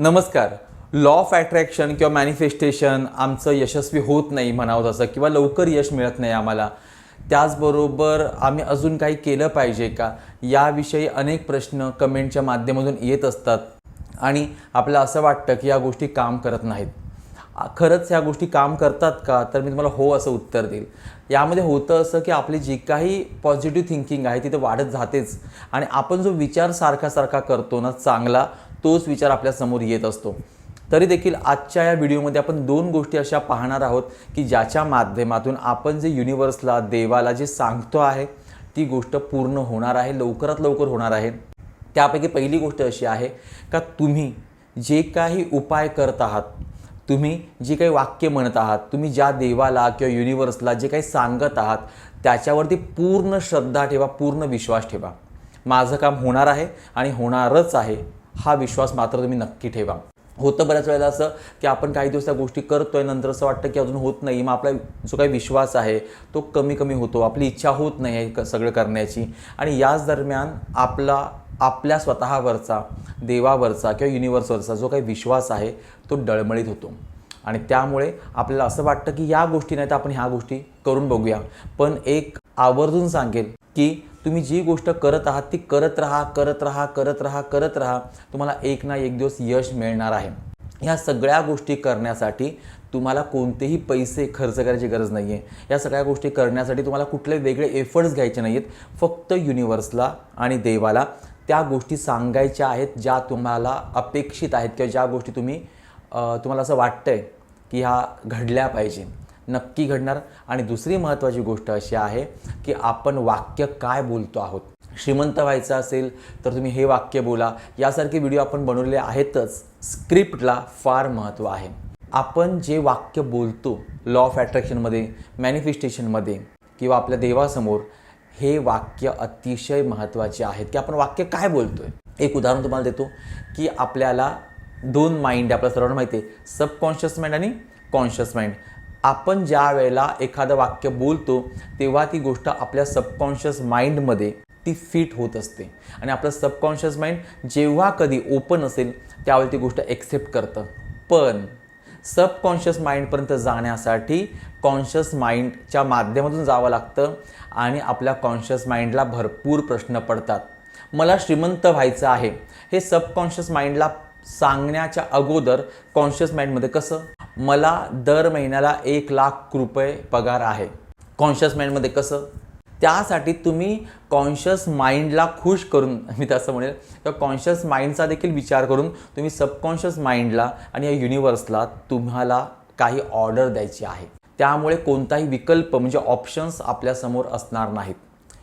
नमस्कार. Law of attraction किंवा manifestation आमचं यशस्वी होत नाही म्हणावं तसं किंवा लवकर यश मिळत नाही आम्हाला. त्याचबरोबर आम्ही अजून काही केलं पाहिजे का? याविषयी अनेक प्रश्न कमेंटच्या माध्यमातून येत असतात. आणि आपल्याला असं वाटतं की या गोष्टी काम करत नाहीत. खरंच ह्या गोष्टी काम करतात का? तर मी तुम्हाला हो असं उत्तर देईल. यामध्ये होतं असं की आपली जी काही पॉझिटिव्ह थिंकिंग आहे ती तर वाढत जातेच. आणि आपण जो विचार सारखा सारखा करतो ना चांगला तोच विचार आपल्यासमोर येत असतो. तरी देखील आजच्या या व्हिडिओमध्ये आपण दोन गोष्टी अशा पाहणार आहोत की ज्याच्या माध्यमातून आपण जे युनिवर्सला देवाला जे सांगतो आहे ती गोष्ट पूर्ण होणार आहे लवकरात लवकर होणार आहे. त्यापैकी पहिली गोष्ट अशी आहे का तुम्ही जे काही उपाय करत आहात तुम्ही जी काही वाक्य म्हणत आहात तुम्ही ज्या देवाला किंवा युनिवर्सला जे काही सांगत आहात त्याच्यावरती पूर्ण श्रद्धा ठेवा पूर्ण विश्वास ठेवा. माझं काम होणार आहे आणि होणारच आहे. हा विश्वास मात्र तुम्ही नक्की ठेवा. होतं बऱ्याच वेळेला असं की आपण काही दिवस त्या गोष्टी करतोय नंतर असं वाटतं की अजून होत नाही. मग आपला जो काही विश्वास आहे तो कमी कमी होतो. आपली इच्छा होत नाही आहे क- सगळं करण्याची. आणि याच दरम्यान आपला आपल्या स्वतःवरचा देवावरचा किंवा युनिवर्सवरचा जो काही विश्वास आहे तो डळमळीत होतो. आणि त्यामुळे आपल्याला असं वाटतं की या गोष्टी नाही तर आपण ह्या गोष्टी करून बघूया. पण एक आवर्जून सांगेल की तुम्ही जी गोष्ट करत आहात ती करत राहा करत राहा करत राहा करत राहा. तुम्हाला एक ना एक दिवस यश मिळणार आहे. ह्या सगळ्या गोष्टी करण्यासाठी तुम्हाला कोणतेही पैसे खर्च करायची गरज नाही आहे या सगळ्या गोष्टी करण्यासाठी तुम्हाला कुठले वेगळे एफर्ट्स घ्यायचे नाही आहेत फक्त युनिवर्सला आणि देवाला त्या गोष्टी सांगायच्या आहेत ज्या तुम्हाला अपेक्षित आहेत किंवा ज्या गोष्टी तुम्ही तुम्हाला असं वाटतं आहे की ह्या घडल्या पाहिजे. नक्की घडणार. आणि दुसरी महत्त्वाची गोष्ट अशी आहे की आपण वाक्य काय बोलतो आहोत? श्रीमंत व्हायचं असेल तर तुम्ही हे वाक्य बोला. यासारखे व्हिडिओ आपण बनवलेले आहेतच. स्क्रिप्टला फार महत्त्व आहे. आपण जे वाक्य बोलतो लॉ ऑफ ॲट्रॅक्शनमध्ये मॅनिफेस्टेशनमध्ये किंवा आपल्या देवासमोर हे वाक्य अतिशय महत्त्वाचे आहेत. की आपण वाक्य काय बोलतो आहे एक उदाहरण तुम्हाला देतो की आपल्याला दोन माइंड आपल्या सर्वांना माहिती आहे. सबकॉन्शियस माइंड आणि कॉन्शियस माइंड आपण ज्या वेळेला एखादं वाक्य बोलतो तेव्हा ती गोष्ट आपल्या सबकॉन्शियस माइंडमध्ये ती फिट होत असते. आणि आपलं सबकॉन्शियस माइंड जेव्हा कधी ओपन असेल त्यावेळी ती गोष्ट एक्सेप्ट करतं. पण सबकॉन्शियस माइंडपर्यंत जाण्यासाठी कॉन्शियस माइंडच्या माध्यमातून जावं लागतं आणि आपल्या कॉन्शियस माइंडला भरपूर प्रश्न पडतात. मला श्रीमंत व्हायचं आहे. हे सबकॉन्शियस माइंडला सांगण्याच्या अगोदर कॉन्शियस माइंडमध्ये कसं? मला दर महिन्याला एक लाख रुपये पगार आहे. कॉन्शियस माइंडमध्ये कसं? त्यासाठी तुम्ही कॉन्शियस माइंडला खुश करून मी तसं म्हणेल किंवा कॉन्शियस माइंडचा देखील विचार करून तुम्ही सबकॉन्शियस माइंडला आणि या युनिवर्सला तुम्हाला काही ऑर्डर द्यायची आहे. त्यामुळे कोणताही विकल्प म्हणजे ऑप्शन्स आपल्यासमोर असणार नाहीत.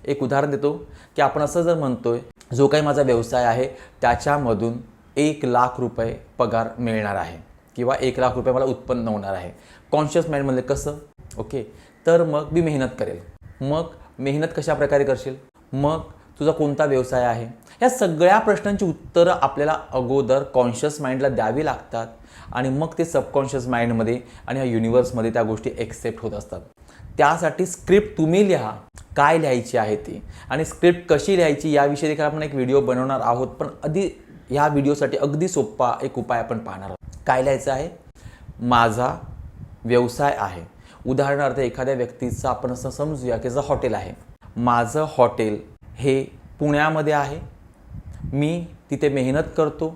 एक उदाहरण देतो की आपण असं जर म्हणतोय जो काही माझा व्यवसाय आहे त्याच्यामधून एक लाख रुपये पगार मिळणार आहे. किंवा एक लाख रुपये मला उत्पन्न होणार आहे. कॉन्शियस माइंडमध्ये कसं? ओके तर मग मी मेहनत करेल. मग मेहनत कशा प्रकारे करशील? मग तुझा कोणता व्यवसाय आहे? या सगळ्या प्रश्नांची उत्तरं आपल्याला अगोदर कॉन्शियस माइंडला द्यावी लागतात आणि मग ते सबकॉन्शियस माइंडमध्ये आणि ह्या युनिवर्समध्ये त्या गोष्टी एक्सेप्ट होत असतात. त्यासाठी स्क्रिप्ट तुम्ही लिहा. काय लिहायची आहे ती? आणि स्क्रिप्ट कशी लिहायची याविषयी देखील आपण एक व्हिडिओ बनवणार आहोत पण आधी ह्या व्हिडिओसाठी अगदी सोपा एक उपाय आपण पाहणार आहोत. काय लिहायचं आहे? माझा व्यवसाय आहे. उदाहरणार्थ एखाद्या व्यक्तीचं आपण असं समजूया की जर हॉटेल आहे. माझं हॉटेल हे पुण्यामध्ये आहे. मी तिथे मेहनत करतो.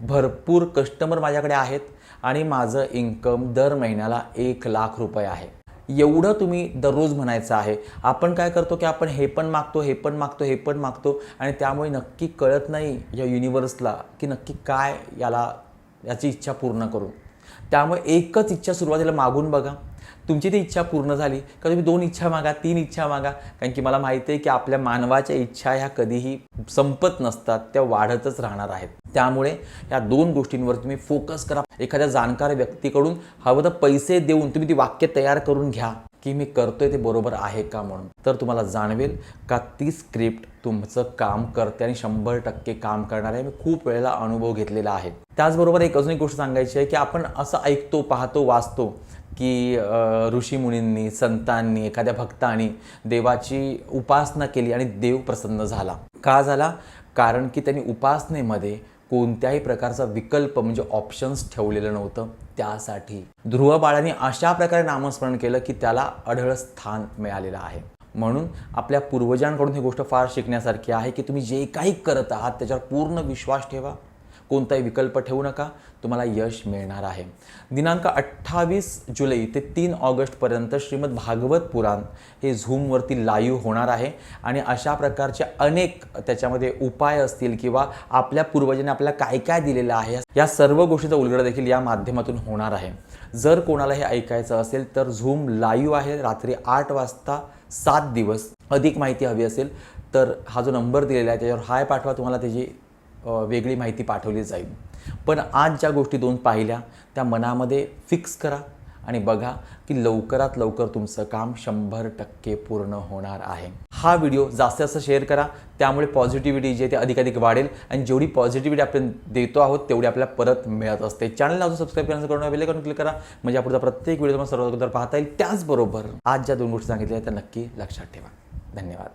भरपूर कस्टमर माझ्याकडे आहेत आणि माझं इन्कम दर महिन्याला एक लाख रुपये आहे. एवढं तुम्ही दररोज म्हणायचं आहे. आपण काय करतो की आपण हे पण मागतो हे पण मागतो हे पण मागतो आणि त्यामुळे नक्की कळत नाही या युनिवर्सला की नक्की काय याला याची इच्छा पूर्ण करू त्यामुळे एकच इच्छा सुरुवातीला मागून बघा. तुमची ती इच्छा पूर्ण झाली का तुम्ही दोन इच्छा मागा तीन इच्छा मागा? कारण की मला माहिती आहे की आपल्या मानवाच्या इच्छा ह्या कधीही संपत नसतात त्या वाढतच राहणार आहेत. त्यामुळे या दोन गोष्टींवर तुम्ही फोकस करा. एखाद्या जाणकार व्यक्तीकडून हवं तर पैसे देऊन तुम्ही ती वाक्य तयार करून घ्या. की मी करतोय ते बरोबर आहे का म्हणून. तर तुम्हाला जाणवेल का ती स्क्रिप्ट तुमचं काम करते आणि शंभर टक्के काम करणार आहे. मी खूप वेळेला अनुभव घेतलेला आहे. त्याचबरोबर एक अजून एक गोष्ट सांगायची आहे की आपण असं ऐकतो पाहतो वाचतो की अ, ऋषीमुनींनी संतांनी एखाद्या भक्तांनी देवाची उपासना केली आणि देव प्रसन्न झाला. का झाला? कारण की त्यांनी उपासनेमध्ये कोणत्याही प्रकारचा विकल्प म्हणजे ऑप्शन्स ठेवलेलं नव्हतं. त्यासाठी ध्रुव बाळांनी अशा प्रकारे नामस्मरण केलं की त्याला अढळ स्थान मिळालेलं आहे. म्हणून आपल्या पूर्वजांकडून ही गोष्ट फार शिकण्यासारखी आहे की तुम्ही जे काही करत आहात त्याच्यावर पूर्ण विश्वास ठेवा. कोणताही विकल्प ठेवू नका. तुम्हाला यश मिळणार आहे. दिनांक अठ्ठावीस जुलै ते तीन ऑगस्टपर्यंत श्रीमद भागवत पुराण हे झूमवरती लाईव्ह होणार आहे. आणि अशा प्रकारचे अनेक त्याच्यामध्ये उपाय असतील किंवा आपल्या पूर्वजांनी आपल्याला काय काय दिलेलं आहे या सर्व गोष्टीचा उलगडा देखील या माध्यमातून होणार आहे. जर कोणाला हे ऐकायचं असेल तर झूम लाईव्ह आहे रात्री आठ वाजता सात दिवस. अधिक माहिती हवी असेल तर हा जो नंबर दिलेला आहे त्याच्यावर हाय पाठवा. तुम्हाला त्याची वेगळी माहिती पाठवली जाईल. पण आज ज्या गोष्टी दोन पाहिल्या त्या मनामध्ये फिक्स करा आणि बघा की लवकरात लवकर तुमचं काम शंभर टक्के पूर्ण होणार आहे. हा व्हिडिओ जास्तीत जास्त शेअर करा त्यामुळे पॉझिटिव्हिटी जी आहे ती अधिकाधिक वाढेल आणि जेवढी पॉझिटिव्हिटी आपण देतो आहोत तेवढी आपल्याला परत मिळत असते. चॅनलला अजून सबस्क्राईब करण्याचं करून बेल आयकॉन क्लिक करा. म्हणजे पुढचा प्रत्येक व्हिडिओ तुम्हाला सर्व अगोदर पाहता येईल. त्याचबरोबर आज ज्या दोन गोष्टी सांगितल्या त्या नक्की लक्षात ठेवा. धन्यवाद.